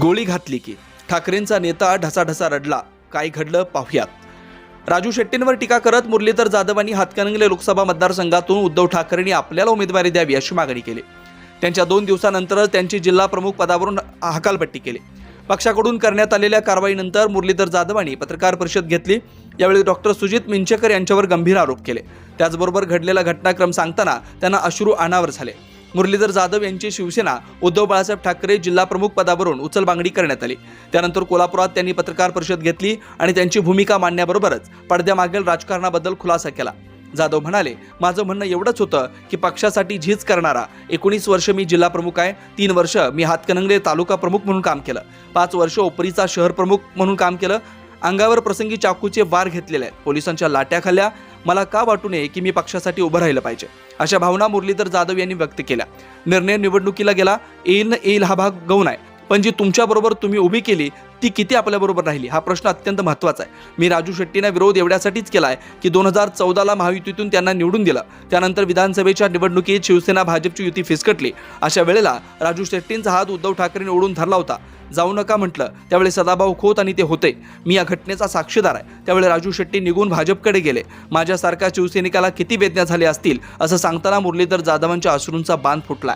गोळी घातली की ठाकरेंचा नेता ढसाढसा रडला. काय घडलं पाहूयात. राजू शेट्टींवर टीका करत मुरलीधर जाधवांनी हातकणंगले लोकसभा मतदारसंघातून उद्धव ठाकरेंनी आपल्याला उमेदवारी द्यावी अशी मागणी केली. त्यांच्या दोन दिवसानंतरच त्यांची जिल्हा प्रमुख पदावरून हकालपट्टी केली. पक्षाकडून करण्यात आलेल्या कारवाईनंतर मुरलीधर जाधवांनी पत्रकार परिषद घेतली. यावेळी डॉक्टर सुजित मिंचेकर यांच्यावर गंभीर आरोप केले. त्याचबरोबर घडलेला घटनाक्रम सांगताना त्यांना अश्रू अनावर झाले. मुरलीधर जाधव यांची शिवसेना उद्धव बाळासाहेब ठाकरे जिल्हा प्रमुख पदावरून उचलबांगडी करण्यात आली. त्यानंतर कोल्हापुरात त्यांनी पत्रकार परिषद घेतली आणि त्यांची भूमिका मांडण्याबरोबरच पडद्यामागील राजकारणाबद्दल खुलासा केला. जाधव म्हणाले माझं म्हणणं एवढंच होतं की पक्षासाठी झीज करणारा एकोणीस वर्ष मी जिल्हा प्रमुख आहे तीन वर्ष मी हातकणंगले तालुका प्रमुख म्हणून काम केलं पाच वर्ष ओपरीचा शहर प्रमुख म्हणून काम केलं अंगावर प्रसंगी चाकूचे वार घेतलेले आहेत पोलिसांच्या लाट्या खाल्ल्या मला का वाटू नये की मी पक्षासाठी उभं राहिलं पाहिजे? अशा भावना मुरलीधर जाधव यांनी व्यक्त केल्या. निर्णय निवडणुकीला गेला येईल न येईल हा भाग गौण आहे. पण जी तुमच्याबरोबर तुम्ही उभी केली ती किती आपल्याबरोबर राहिली? हा प्रश्न अत्यंत महत्त्वाचा आहे. मी राजू शेट्टींना विरोध एवढ्यासाठीच केला आहे की दोन हजार चौदाला महायुतीतून त्यांना निवडून दिलं. त्यानंतर विधानसभेच्या निवडणुकीत शिवसेना भाजपची युती फिसकटली. अशा वेळेला राजू शेट्टींचा हात उद्धव ठाकरेने ओढून धरला होता. जाऊ नका म्हटलं. त्यावेळी सदाभाऊ खोत आणि ते होते. मी या घटनेचा साक्षीदार आहे. त्यावेळी राजू शेट्टी निघून भाजपकडे गेले. माझ्यासारख्या शिवसैनिकाला किती वेदना झाल्या असतील असं सांगताना मुरलीधर जाधवांच्या अश्रूंचा बांध फुटला.